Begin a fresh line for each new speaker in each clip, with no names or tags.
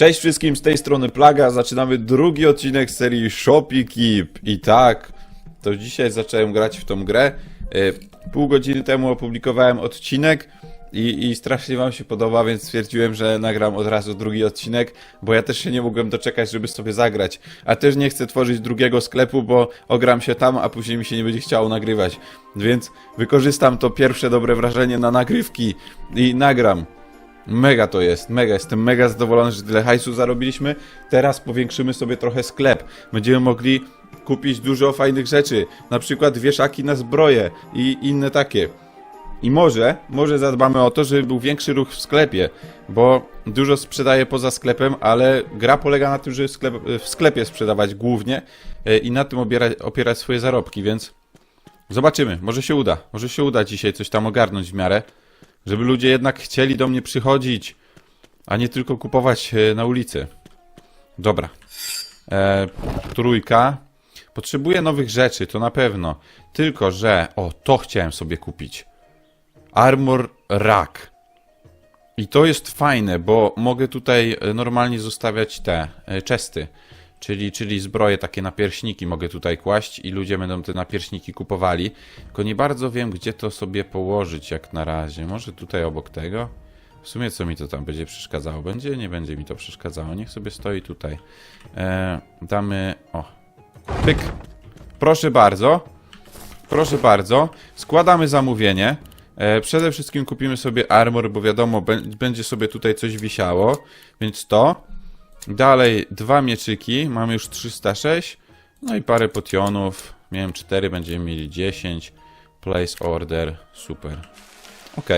Cześć wszystkim, z tej strony Plaga. Zaczynamy drugi odcinek serii Shopee Keep. I tak, to dzisiaj zacząłem grać w tą grę. E, Pół godziny temu opublikowałem odcinek i, i strasznie wam się podoba, więc stwierdziłem, że nagram od razu drugi odcinek, bo ja też się nie mogłem doczekać, żeby sobie zagrać. A też nie chcę tworzyć drugiego sklepu, bo ogram się tam, a później mi się nie będzie chciało nagrywać. Więc wykorzystam to pierwsze dobre wrażenie na nagrywki i nagram. Mega to jest, mega. Jestem mega zadowolony, że tyle hajsu zarobiliśmy. Teraz powiększymy sobie trochę sklep. Będziemy mogli kupić dużo fajnych rzeczy. Na przykład wieszaki na zbroję i inne takie. I może, może zadbamy o to, żeby był większy ruch w sklepie, bo dużo sprzedaję poza sklepem, ale gra polega na tym, żeby sklep, w sklepie sprzedawać głównie e, i na tym opierać swoje zarobki, więc zobaczymy. Może się uda. Może się uda dzisiaj coś tam ogarnąć w miarę. Żeby ludzie jednak chcieli do mnie przychodzić, a nie tylko kupować e, na ulicy. Dobra. E, trójka. Potrzebuję nowych rzeczy, to na pewno. Tylko, że... O, to chciałem sobie kupić. Armor Rack. I to jest fajne, bo mogę tutaj e, normalnie zostawiać te e, chesty. Czyli, czyli zbroje, takie napierśniki mogę tutaj kłaść i ludzie będą te napierśniki kupowali. Tylko nie bardzo wiem, gdzie to sobie położyć jak na razie. Może tutaj obok tego? W sumie co mi to tam będzie przeszkadzało? Będzie? Nie będzie mi to przeszkadzało. Niech sobie stoi tutaj. E, damy... O. Pyk. Proszę bardzo. Proszę bardzo. Składamy zamówienie. E, przede wszystkim kupimy sobie armor, bo wiadomo, bę- będzie sobie tutaj coś wisiało. Więc to. Dalej dwa mieczyki, mamy już 306. No i parę potionów. Miałem 4, będziemy mieli 10. Place order, super. Ok.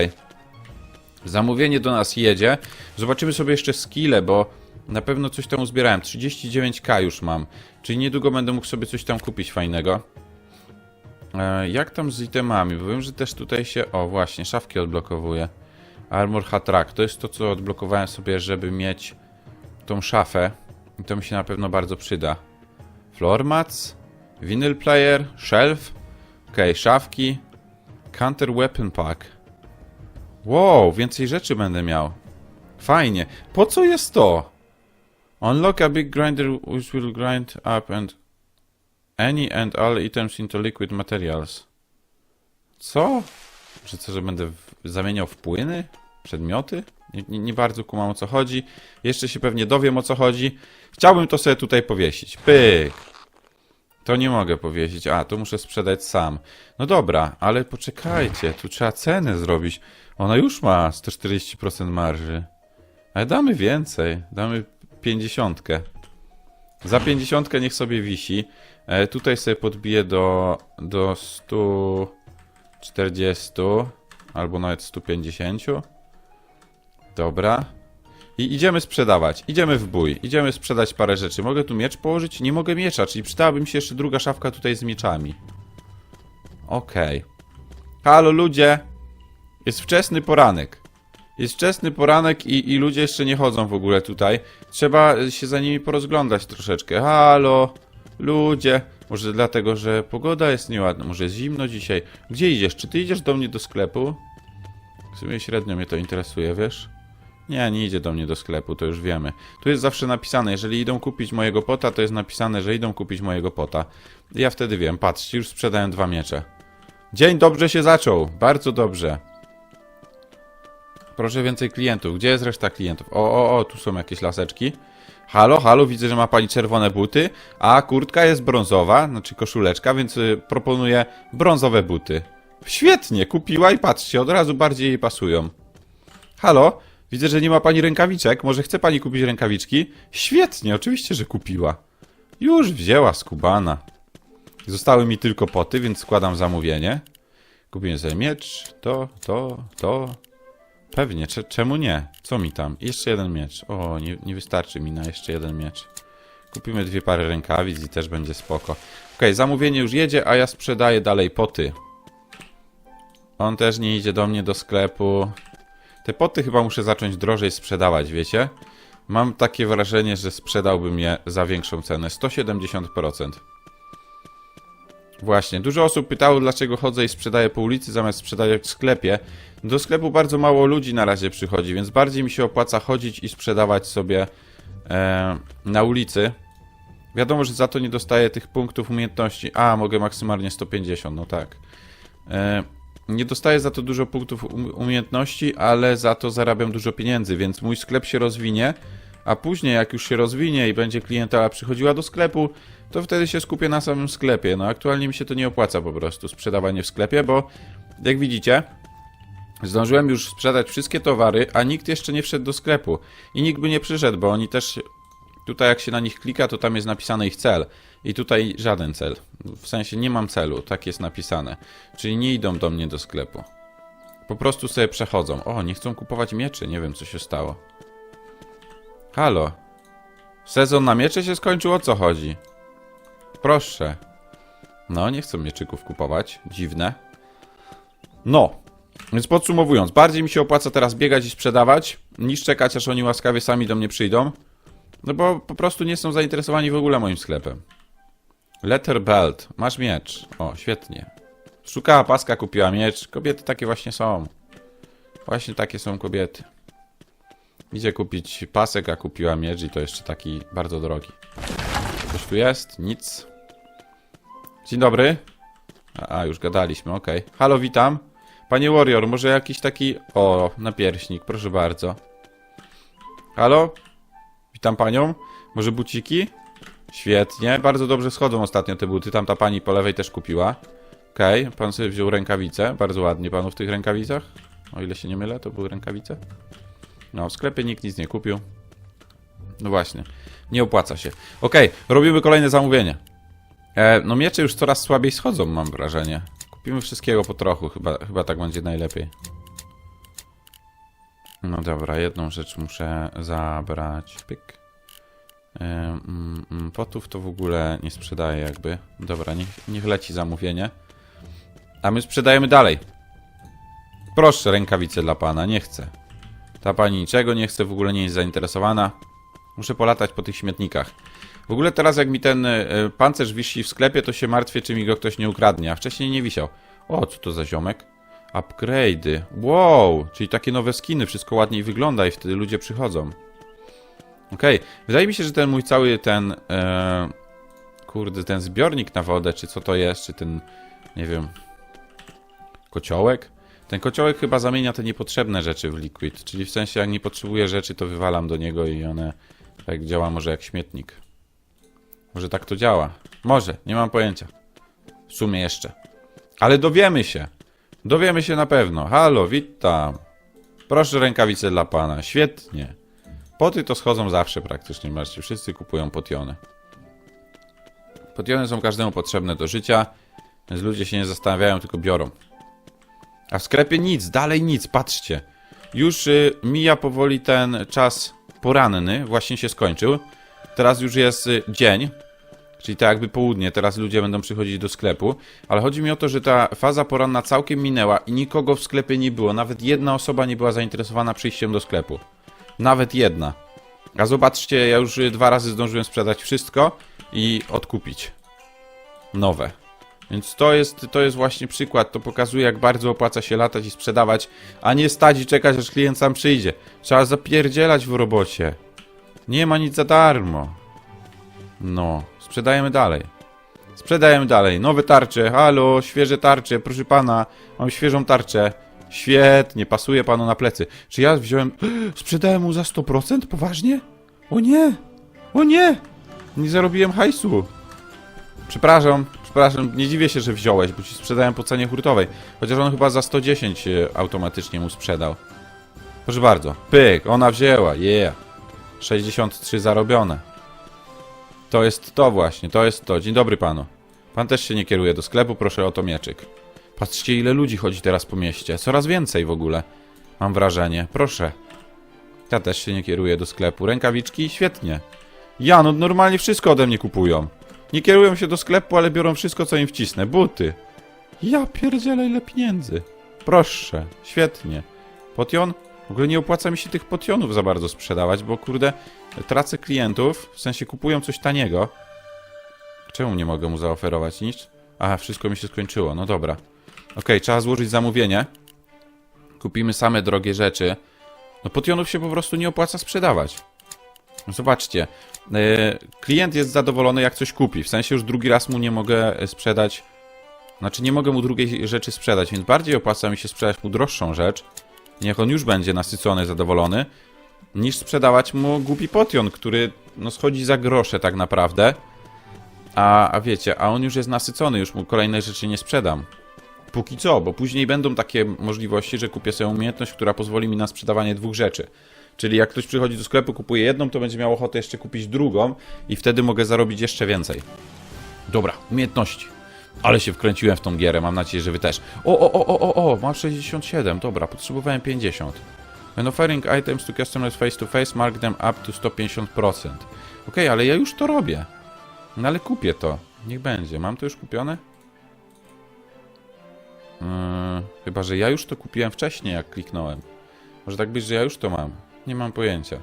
Zamówienie do nas jedzie. Zobaczymy sobie jeszcze skille, bo na pewno coś tam uzbierałem. 39k już mam. Czyli niedługo będę mógł sobie coś tam kupić fajnego. E, jak tam z itemami? Bo wiem, że też tutaj się... O, właśnie, szafki odblokowuje. Armor Hatrak. To jest to, co odblokowałem sobie, żeby mieć tą szafę. I to mi się na pewno bardzo przyda. Floor mats, vinyl player, shelf. Ok, szafki. Counter weapon pack. Wow, więcej rzeczy będę miał. Fajnie. Po co jest to? Unlock a big grinder which will grind up and any and all items into liquid materials. Co? Że co, że będę zamieniał w płyny? Przedmioty? Nie, nie, nie bardzo kumam o co chodzi. Jeszcze się pewnie dowiem o co chodzi. Chciałbym to sobie tutaj powiesić. Pyk. To nie mogę powiesić. A, to muszę sprzedać sam. No dobra, ale poczekajcie. Tu trzeba cenę zrobić. Ona już ma 140% marży. Ale damy więcej. Damy 50. Za 50 niech sobie wisi. E, tutaj sobie podbiję do, do 140 albo nawet 150. Dobra. I idziemy sprzedawać. Idziemy w bój. Idziemy sprzedać parę rzeczy. Mogę tu miecz położyć? Nie mogę miecza, czyli przydałaby mi się jeszcze druga szafka tutaj z mieczami. Okej. Halo ludzie! Jest wczesny poranek. Jest wczesny poranek i, i ludzie jeszcze nie chodzą w ogóle tutaj. Trzeba się za nimi porozglądać troszeczkę. Halo! Ludzie! Może dlatego, że pogoda jest nieładna, może jest zimno dzisiaj. Gdzie idziesz? Czy ty idziesz do mnie do sklepu? W sumie średnio mnie to interesuje, wiesz? Nie, nie idzie do mnie do sklepu, to już wiemy. Tu jest zawsze napisane, jeżeli idą kupić mojego pota, to jest napisane, że idą kupić mojego pota. Ja wtedy wiem, patrzcie, już sprzedałem dwa miecze. Dzień dobrze się zaczął, bardzo dobrze. Proszę więcej klientów. Gdzie jest reszta klientów? O, o, o, tu są jakieś laseczki. Halo, halo, widzę, że ma pani czerwone buty, a kurtka jest brązowa, znaczy koszuleczka, więc y, proponuję brązowe buty. Świetnie, kupiła i patrzcie, od razu bardziej jej pasują. Halo, widzę, że nie ma pani rękawiczek, może chce pani kupić rękawiczki? Świetnie, oczywiście, że kupiła. Już wzięła skubana. Zostały mi tylko poty, więc składam zamówienie. Kupiłem sobie miecz, to, to, to, Pewnie, cze- czemu nie? Co mi tam? Jeszcze jeden miecz. O, nie, nie wystarczy mi na jeszcze jeden miecz. Kupimy dwie pary rękawic i też będzie spoko. Okej, zamówienie już jedzie, a ja sprzedaję dalej poty. On też nie idzie do mnie do sklepu. Te poty chyba muszę zacząć drożej sprzedawać, wiecie? Mam takie wrażenie, że sprzedałbym je za większą cenę. 170%. Właśnie, dużo osób pytało, dlaczego chodzę i sprzedaję po ulicy zamiast sprzedawać w sklepie. Do sklepu bardzo mało ludzi na razie przychodzi, więc bardziej mi się opłaca chodzić i sprzedawać sobie e, na ulicy. Wiadomo, że za to nie dostaję tych punktów umiejętności. A, mogę maksymalnie 150, no tak. E, nie dostaję za to dużo punktów um- umiejętności, ale za to zarabiam dużo pieniędzy, więc mój sklep się rozwinie, a później jak już się rozwinie i będzie klientela przychodziła do sklepu, to wtedy się skupię na samym sklepie. No aktualnie mi się to nie opłaca po prostu, sprzedawanie w sklepie, bo jak widzicie, zdążyłem już sprzedać wszystkie towary, a nikt jeszcze nie wszedł do sklepu. I nikt by nie przyszedł, bo oni też Tutaj jak się na nich klika, to tam jest napisany ich cel. I tutaj żaden cel. W sensie nie mam celu, tak jest napisane. Czyli nie idą do mnie do sklepu. Po prostu sobie przechodzą. O, nie chcą kupować mieczy, nie wiem co się stało. Halo. Sezon na miecze się skończył, o co chodzi? Proszę. No, nie chcą mieczyków kupować. Dziwne. No. Więc podsumowując, bardziej mi się opłaca teraz biegać i sprzedawać, niż czekać aż oni łaskawie sami do mnie przyjdą. No bo po prostu nie są zainteresowani w ogóle moim sklepem. Letter belt. Masz miecz. O, świetnie. Szukała paska, kupiła miecz. Kobiety takie właśnie są. Właśnie takie są kobiety. Idzie kupić pasek, a kupiła miecz i to jeszcze taki bardzo drogi. Coś tu jest? Nic. Dzień dobry. A, a już gadaliśmy, okej. Halo, witam. Panie Warrior, może jakiś taki... O, napierśnik, proszę bardzo. Halo? Witam panią. Może buciki? Świetnie. Bardzo dobrze schodzą ostatnio te buty. Tamta pani po lewej też kupiła. Okej, pan sobie wziął rękawice. Bardzo ładnie panu w tych rękawicach. O ile się nie mylę, to były rękawice. No, w sklepie nikt nic nie kupił. No właśnie. Nie opłaca się. Okej, robimy kolejne zamówienie. E, no miecze już coraz słabiej schodzą, mam wrażenie. Kupimy wszystkiego po trochu. Chyba, chyba tak będzie najlepiej. No dobra, jedną rzecz muszę zabrać. Pyk. Ym, mm, mm, Potów to w ogóle nie sprzedaję jakby. Dobra, niech, niech leci zamówienie. A my sprzedajemy dalej. Proszę, rękawice dla pana, nie chcę. Ta pani niczego nie chce, w ogóle nie jest zainteresowana. Muszę polatać po tych śmietnikach. W ogóle teraz jak mi ten y, pancerz wisi w sklepie, to się martwię, czy mi go ktoś nie ukradnie, a wcześniej nie wisiał. O, co to za ziomek? Upgrade'y. Wow, czyli takie nowe skiny, wszystko ładniej wygląda i wtedy ludzie przychodzą. Okej, wydaje mi się, że ten mój cały ten... E, kurde, ten zbiornik na wodę, czy co to jest, czy ten, nie wiem, kociołek? Ten kociołek chyba zamienia te niepotrzebne rzeczy w liquid, czyli w sensie jak nie potrzebuję rzeczy, to wywalam do niego i one tak działa może jak śmietnik. Może tak to działa. Może, nie mam pojęcia. W sumie jeszcze. Ale dowiemy się. Dowiemy się na pewno. Halo, witam. Proszę rękawice dla pana. Świetnie. Poty to schodzą zawsze praktycznie. Zobaczcie, wszyscy kupują potiony. Potiony są każdemu potrzebne do życia, więc ludzie się nie zastanawiają, tylko biorą. A w sklepie nic, dalej nic, patrzcie. Już y, mija powoli ten czas poranny, właśnie się skończył. Teraz już jest y, dzień, czyli tak jakby południe, teraz ludzie będą przychodzić do sklepu, ale chodzi mi o to, że ta faza poranna całkiem minęła i nikogo w sklepie nie było, nawet jedna osoba nie była zainteresowana przyjściem do sklepu. Nawet jedna. A zobaczcie, ja już dwa razy zdążyłem sprzedać wszystko i odkupić nowe. Więc to jest, to jest właśnie przykład, to pokazuje jak bardzo opłaca się latać i sprzedawać, a nie stać i czekać aż klient sam przyjdzie. Trzeba zapierdzielać w robocie. Nie ma nic za darmo. No, sprzedajemy dalej. Sprzedajemy dalej. Nowe tarcze. Halo, świeże tarcze. Proszę pana, mam świeżą tarczę. Świetnie, pasuje panu na plecy. Czy ja wziąłem... Sprzedałem mu za 100%? Poważnie? O nie! O nie! Nie zarobiłem hajsu. Przepraszam, przepraszam, nie dziwię się, że wziąłeś, bo ci sprzedałem po cenie hurtowej. Chociaż on chyba za 110 e, automatycznie mu sprzedał. Proszę bardzo. Pyk, ona wzięła, yeah. 63 zarobione. To jest to właśnie, to jest to. Dzień dobry panu. Pan też się nie kieruje do sklepu, proszę o to mieczyk. Patrzcie, ile ludzi chodzi teraz po mieście. Coraz więcej w ogóle. Mam wrażenie. Proszę. Ja też się nie kieruję do sklepu. Rękawiczki? Świetnie. Ja, no normalnie wszystko ode mnie kupują. Nie kierują się do sklepu, ale biorą wszystko, co im wcisnę. Buty. Ja pierdzielę, ile pieniędzy. Proszę. Świetnie. Potion? W ogóle nie opłaca mi się tych potionów za bardzo sprzedawać, bo kurde, tracę klientów, w sensie kupują coś taniego. Czemu nie mogę mu zaoferować nic? Aha, wszystko mi się skończyło, no dobra. Okej, trzeba złożyć zamówienie. Kupimy same drogie rzeczy. No potionów się po prostu nie opłaca sprzedawać. Zobaczcie, e, klient jest zadowolony jak coś kupi, w sensie już drugi raz mu nie mogę e, sprzedać, znaczy nie mogę mu drugiej rzeczy sprzedać, więc bardziej opłaca mi się sprzedać mu droższą rzecz, niech on już będzie nasycony, zadowolony, niż sprzedawać mu głupi potion, który no schodzi za grosze tak naprawdę, a, a wiecie, a on już jest nasycony, już mu kolejne rzeczy nie sprzedam. Póki co, bo później będą takie możliwości, że kupię sobie umiejętność, która pozwoli mi na sprzedawanie dwóch rzeczy. Czyli jak ktoś przychodzi do sklepu, kupuje jedną, to będzie miał ochotę jeszcze kupić drugą i wtedy mogę zarobić jeszcze więcej. Dobra, umiejętności. Ale się wkręciłem w tą gierę, mam nadzieję, że wy też. O, o, o, o, o, o, mam 67, dobra, potrzebowałem 50. When offering items to customers face to face, mark them up to 150%. Okej, ale ja już to robię. No ale kupię to. Niech będzie. Mam to już kupione? Chyba, że ja już to kupiłem wcześniej, jak kliknąłem. Może tak być, że ja już to mam. Nie mam pojęcia.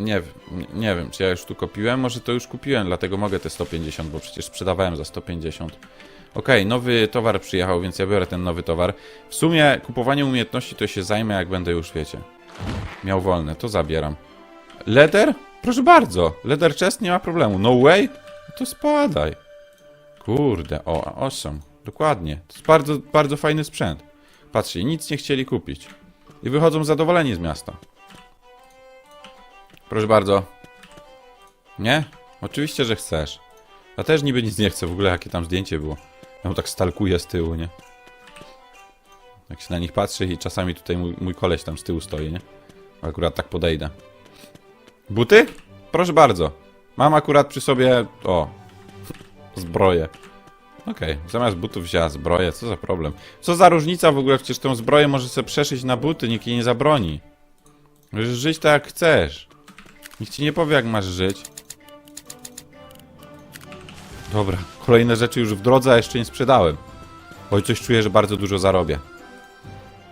Nie, wiem- nie wiem, czy ja już tu kupiłem. Może to już kupiłem, dlatego mogę te 150, bo przecież sprzedawałem za 150. Okej, nowy towar przyjechał, więc ja biorę ten nowy towar. W sumie kupowanie umiejętności to się zajmę, jak będę już, wiecie, miał wolne. To zabieram. Leder? Proszę bardzo. Leder chest nie ma problemu. No way? No to spadaj. Kurde, o, awesome. Dokładnie. To jest bardzo, bardzo fajny sprzęt. Patrzcie, nic nie chcieli kupić. I wychodzą zadowoleni z miasta. Proszę bardzo. Nie? Oczywiście, że chcesz. Ja też niby nic nie chcę, w ogóle jakie tam zdjęcie było. Ja mu tak stalkuję z tyłu, nie? Jak się na nich patrzy i czasami tutaj mój, mój koleś tam z tyłu stoi, nie? Akurat tak podejdę. Buty? Proszę bardzo. Mam akurat przy sobie, o, zbroję. Okej, zamiast butów wzięła zbroję, co za problem. Co za różnica w ogóle, przecież tą zbroję możesz sobie przeszyć na buty, nikt jej nie zabroni. Możesz żyć tak jak chcesz. Nikt ci nie powie jak masz żyć. Dobra, kolejne rzeczy już w drodze, a jeszcze nie sprzedałem. Oj, coś czuję, że bardzo dużo zarobię.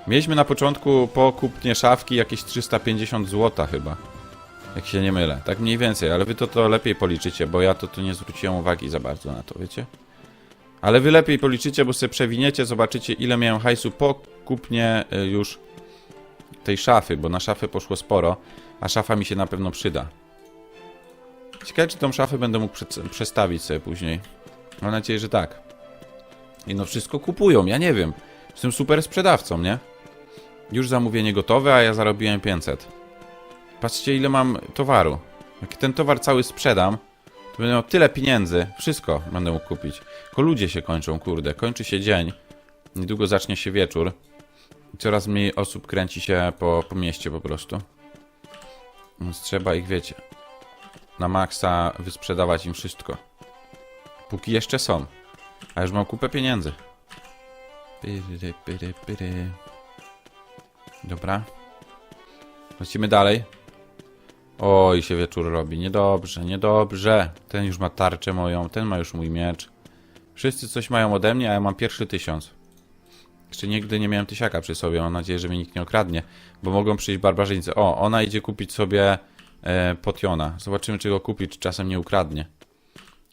Mieliśmy na początku po kupnie szafki jakieś 350 zł chyba. Jak się nie mylę. Tak mniej więcej, ale wy to, to lepiej policzycie, bo ja to tu nie zwróciłem uwagi za bardzo na to, wiecie? Ale wy lepiej policzycie, bo sobie przewiniecie, zobaczycie ile miałem hajsu po kupnie y, już tej szafy, bo na szafę poszło sporo, a szafa mi się na pewno przyda. Ciekawe, czy tą szafę będę mógł prze- przestawić sobie później. Mam nadzieję, że tak. I no wszystko kupują, ja nie wiem. Jestem super sprzedawcą, nie? Już zamówienie gotowe, a ja zarobiłem 500. Patrzcie, ile mam towaru. Jak ten towar cały sprzedam, to będę miał tyle pieniędzy. Wszystko będę mógł kupić. Tylko ludzie się kończą, kurde. Kończy się dzień. Niedługo zacznie się wieczór. I Coraz mniej osób kręci się po, po mieście po prostu. Więc trzeba ich, wiecie, na maksa wysprzedawać im wszystko. Póki jeszcze są. A już mam kupę pieniędzy. Pyry, pyry, pyry. Dobra. Lecimy dalej. Oj, się wieczór robi. Niedobrze, niedobrze. Ten już ma tarczę moją, ten ma już mój miecz. Wszyscy coś mają ode mnie, a ja mam pierwszy tysiąc. Jeszcze nigdy nie miałem tysiaka przy sobie. Mam nadzieję, że mnie nikt nie okradnie. Bo mogą przyjść barbarzyńcy. O, ona idzie kupić sobie e, potiona. Zobaczymy, czy go kupi, czy czasem nie ukradnie.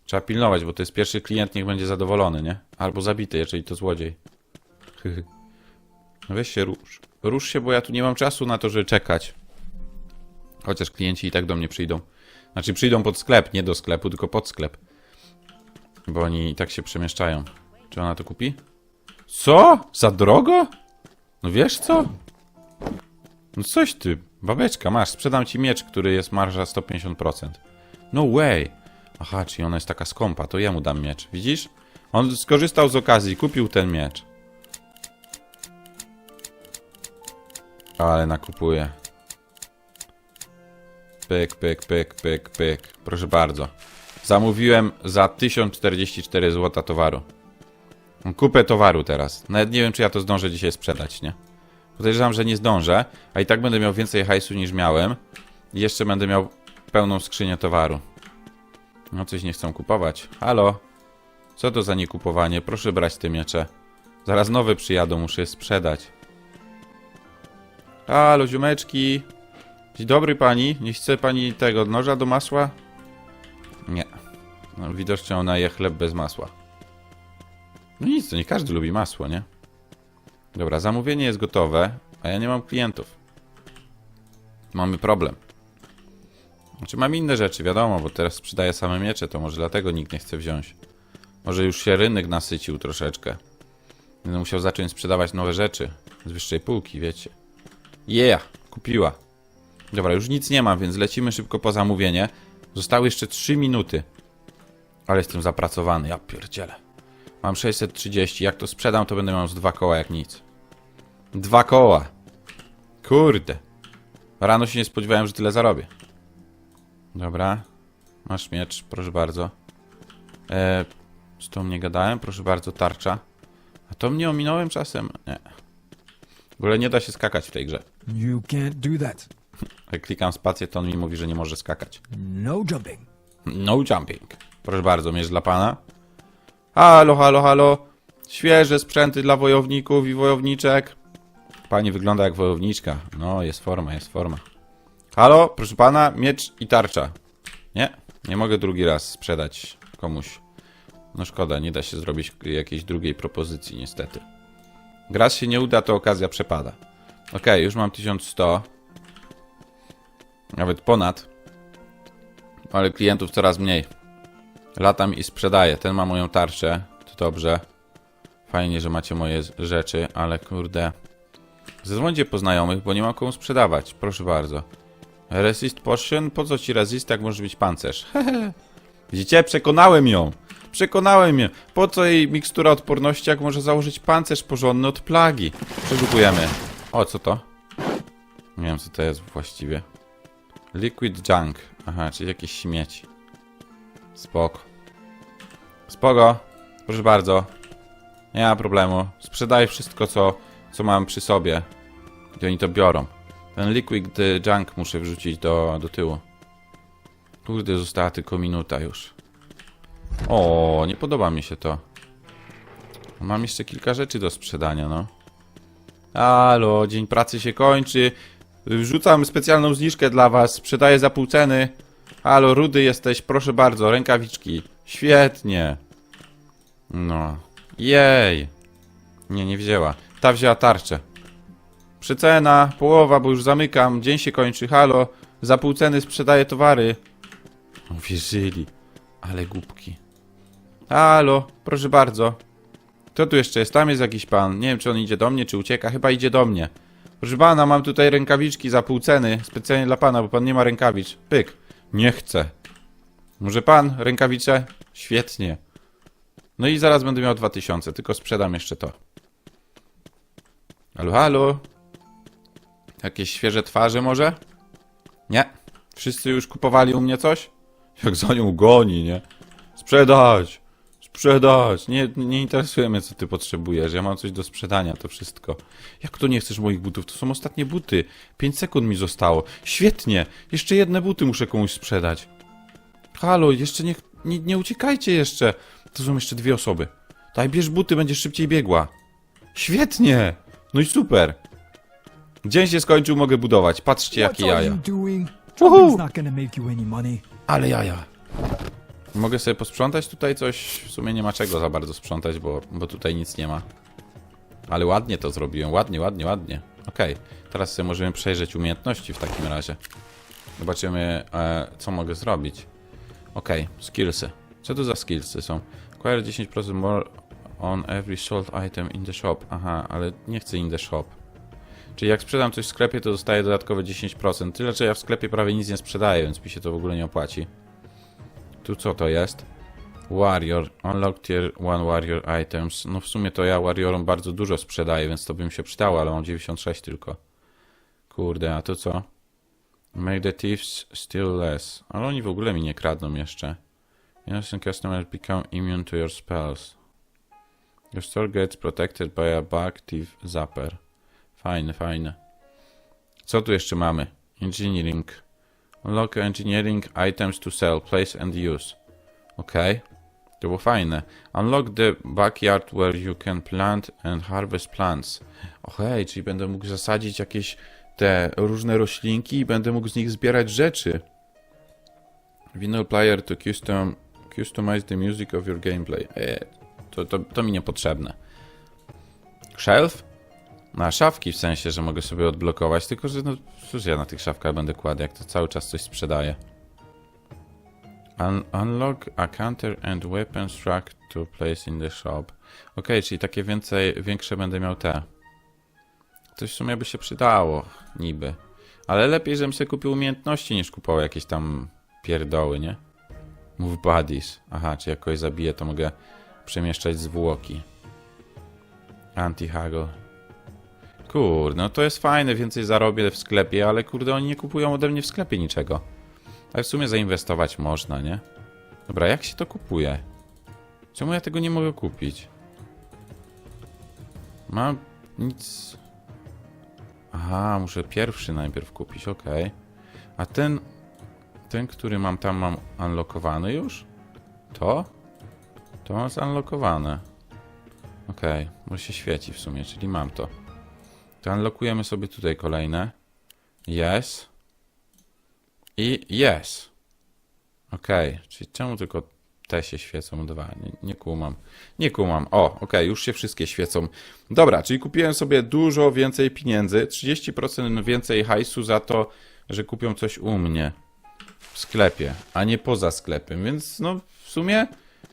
Trzeba pilnować, bo to jest pierwszy klient, niech będzie zadowolony, nie? Albo zabity, jeżeli to złodziej. Weź się rusz. Rusz się, bo ja tu nie mam czasu na to, żeby czekać. Chociaż klienci i tak do mnie przyjdą. Znaczy przyjdą pod sklep, nie do sklepu, tylko pod sklep. Bo oni i tak się przemieszczają. Czy ona to kupi? Co? Za drogo? No wiesz co? No coś ty, babeczka, masz, sprzedam ci miecz, który jest marża 150%. No way! Aha, czyli ona jest taka skąpa, to jemu dam miecz, widzisz? On skorzystał z okazji, kupił ten miecz. Ale nakupuje. Pyk, pyk, pyk, pyk, pyk. Proszę bardzo. Zamówiłem za 1044 zł towaru. Kupę towaru teraz. Nawet nie wiem, czy ja to zdążę dzisiaj sprzedać, nie? Podejrzewam, że nie zdążę, a i tak będę miał więcej hajsu niż miałem. I jeszcze będę miał pełną skrzynię towaru. No coś nie chcą kupować. Halo? Co to za niekupowanie? Proszę brać te miecze. Zaraz nowe przyjadą, muszę je sprzedać. Halo, ziomeczki. Dzień dobry pani. Nie chce pani tego noża do masła? Nie. No, widocznie ona je chleb bez masła. No nic, to nie każdy lubi masło, nie? Dobra, zamówienie jest gotowe, a ja nie mam klientów. Mamy problem. Znaczy mam inne rzeczy, wiadomo, bo teraz sprzedaję same miecze, to może dlatego nikt nie chce wziąć. Może już się rynek nasycił troszeczkę. Będę musiał zacząć sprzedawać nowe rzeczy z wyższej półki, wiecie. Yeah, kupiła. Dobra, już nic nie mam, więc lecimy szybko po zamówienie. Zostały jeszcze 3 minuty. Ale jestem zapracowany, ja pierdzielę. Mam 630, jak to sprzedam, to będę miał z dwa koła jak nic. Dwa koła. Kurde. Rano się nie spodziewałem, że tyle zarobię. Dobra. Masz miecz, proszę bardzo. E, z tą nie gadałem, proszę bardzo, tarcza. A to mnie ominąłem czasem? Nie. W ogóle nie da się skakać w tej grze.
You can't do that.
Jak klikam spację, to on mi mówi, że nie może skakać.
No jumping.
No jumping. Proszę bardzo, miecz dla pana. Halo, halo, halo. Świeże sprzęty dla wojowników i wojowniczek. Pani wygląda jak wojowniczka. No, jest forma, jest forma. Halo, proszę pana, miecz i tarcza. Nie, nie mogę drugi raz sprzedać komuś. No szkoda, nie da się zrobić jakiejś drugiej propozycji, niestety. Raz się nie uda, to okazja przepada. Okej, już mam 1100. Nawet ponad. Ale klientów coraz mniej. Latam i sprzedaję. Ten ma moją tarczę. To dobrze. Fajnie, że macie moje rzeczy, ale kurde. Zadzwońcie po znajomych, bo nie mam komu sprzedawać. Proszę bardzo. Resist potion? Po co ci resist, jak może być pancerz? Widzicie? Przekonałem ją. Przekonałem ją. Po co jej mikstura odporności, jak może założyć pancerz porządny od plagi? Przeszukujemy. O, co to? Nie wiem, co to jest właściwie. Liquid junk. Aha, czyli jakieś śmieci. Spoko. Spoko. Proszę bardzo. Nie ma problemu. Sprzedaję wszystko, co, co mam przy sobie. I oni to biorą. Ten liquid junk muszę wrzucić do, do tyłu. Kurde, została tylko minuta już. O, nie podoba mi się to. Mam jeszcze kilka rzeczy do sprzedania, no. Halo, dzień pracy się kończy. Wrzucam specjalną zniżkę dla was. Sprzedaję za pół ceny. Halo, rudy jesteś, proszę bardzo, rękawiczki. Świetnie. No. Jej. Nie, nie wzięła. Ta wzięła tarczę. Przecena, połowa, bo już zamykam. Dzień się kończy, halo. Za pół ceny sprzedaję towary. Uwierzyli. Ale głupki. Halo, proszę bardzo. Kto tu jeszcze jest? Tam jest jakiś pan. Nie wiem, czy on idzie do mnie, czy ucieka. Chyba idzie do mnie. Proszę pana, mam tutaj rękawiczki za pół ceny. Specjalnie dla pana, bo pan nie ma rękawicz. Pyk. Nie chcę. Może pan rękawice? Świetnie. No i zaraz będę miał 2000, tylko sprzedam jeszcze to. Halo, halo. Jakieś świeże twarze może? Nie. Wszyscy już kupowali u mnie coś? Jak za nią goni, nie? Sprzedać! Sprzedać! Nie, nie interesuje mnie, co ty potrzebujesz. Ja mam coś do sprzedania, to wszystko. Jak to nie chcesz moich butów? To są ostatnie buty. 5 sekund mi zostało. Świetnie! Jeszcze jedne buty muszę komuś sprzedać. Halo, jeszcze nie, nie, nie uciekajcie jeszcze. To są jeszcze dwie osoby. Daj, bierz buty, będziesz szybciej biegła. Świetnie! No i super. Dzień się skończył, mogę budować. Patrzcie, jakie jaja.
money.
Ale jaja. Mogę sobie posprzątać tutaj coś? W sumie nie ma czego za bardzo sprzątać, bo, bo tutaj nic nie ma. Ale ładnie to zrobiłem. Ładnie, ładnie, ładnie. Okej. Teraz sobie możemy przejrzeć umiejętności w takim razie. Zobaczymy, e, co mogę zrobić. Okej, skillsy. Co to za skillsy są? Acquire 10% more on every sold item in the shop. Aha, ale nie chcę in the shop. Czyli jak sprzedam coś w sklepie, to dostaję dodatkowe 10%. Tyle, że ja w sklepie prawie nic nie sprzedaję, więc mi się to w ogóle nie opłaci. Tu co to jest? Warrior. Unlock tier 1 warrior items. No w sumie to ja warriorom bardzo dużo sprzedaję, więc to by mi się przydało, ale mam 96 tylko. Kurde, a to co? Make the thieves still less. Ale oni w ogóle mi nie kradną jeszcze. Innocent customers become immune to your spells. Your store gets protected by a bug thief zapper. Fajne, fajne. Co tu jeszcze mamy? Engineering. Unlock engineering items to sell, place and use. Ok. To było fajne. Unlock the backyard where you can plant and harvest plants. Okej, czyli będę mógł zasadzić jakieś te różne roślinki i będę mógł z nich zbierać rzeczy. Vinyl player to custom, customize the music of your gameplay. Eee, to, to, to mi niepotrzebne. Shelf? Na szafki w sensie, że mogę sobie odblokować, tylko że no cóż ja na tych szafkach będę kładł, jak to cały czas coś sprzedaję. Un unlock a counter and weapons rack to place in the shop. Okej, czyli takie więcej, większe będę miał te. Coś w sumie by się przydało, niby. Ale lepiej, żebym sobie kupił umiejętności, niż kupował jakieś tam pierdoły, nie? Move bodies. Aha, czy jak kogoś zabiję, to mogę przemieszczać zwłoki. Anti-haggle. Kurde, no to jest fajne, więcej zarobię w sklepie, ale kurde, oni nie kupują ode mnie w sklepie niczego. Ale w sumie zainwestować można, nie? Dobra, jak się to kupuje? Czemu ja tego nie mogę kupić? Mam nic... Aha, muszę pierwszy najpierw kupić, okej. A ten... Ten, który mam tam, mam unlockowany już? To? To mam zunlockowane. Okej, może się świeci w sumie, czyli mam to. To unlockujemy sobie tutaj kolejne. Yes. I yes. Okej, czyli czemu tylko te się świecą dwa? Nie, nie kumam. Nie kumam. O, okej, już się wszystkie świecą. Dobra, czyli kupiłem sobie dużo więcej pieniędzy. 30% więcej hajsu za to, że kupią coś u mnie w sklepie, a nie poza sklepem, więc no w sumie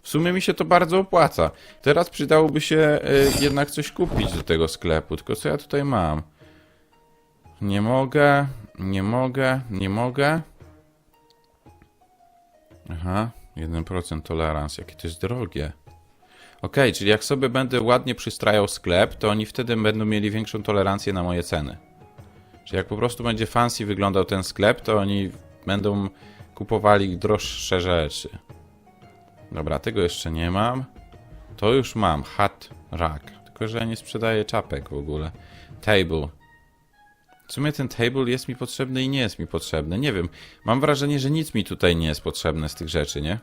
w sumie mi się to bardzo opłaca. Teraz przydałoby się y, jednak coś kupić do tego sklepu, tylko co ja tutaj mam? Nie mogę, nie mogę, nie mogę. Aha, 1% tolerans, jakie to jest drogie. Okej, czyli jak sobie będę ładnie przystrajał sklep, to oni wtedy będą mieli większą tolerancję na moje ceny. Czyli jak po prostu będzie fancy wyglądał ten sklep, to oni będą kupowali droższe rzeczy. Dobra, tego jeszcze nie mam. To już mam. Hat rack. Tylko, że nie sprzedaję czapek w ogóle. Table. W sumie ten table jest mi potrzebny i nie jest mi potrzebny. Nie wiem. Mam wrażenie, że nic mi tutaj nie jest potrzebne z tych rzeczy, nie?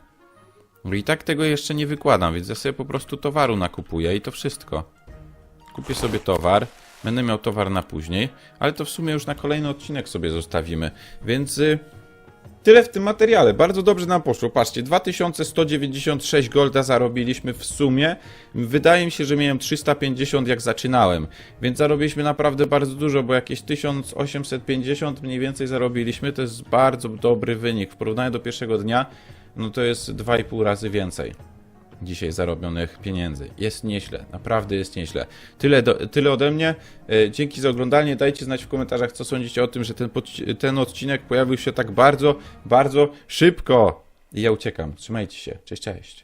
I tak tego jeszcze nie wykładam, więc ja sobie po prostu towaru nakupuję i to wszystko. Kupię sobie towar. Będę miał towar na później, ale to w sumie już na kolejny odcinek sobie zostawimy. Więc y, tyle w tym materiale. Bardzo dobrze nam poszło. Patrzcie, 2196 golda zarobiliśmy w sumie. Wydaje mi się, że miałem 350 jak zaczynałem, więc zarobiliśmy naprawdę bardzo dużo, bo jakieś 1850 mniej więcej zarobiliśmy. To jest bardzo dobry wynik. W porównaniu do pierwszego dnia, no to jest 2,5 razy więcej dzisiaj zarobionych pieniędzy. Jest nieźle, naprawdę jest nieźle. Tyle, do, tyle ode mnie. E, Dzięki za oglądanie. Dajcie znać w komentarzach, co sądzicie o tym, że ten, ten odcinek pojawił się tak bardzo, bardzo szybko. I ja uciekam. Trzymajcie się. Cześć, cześć.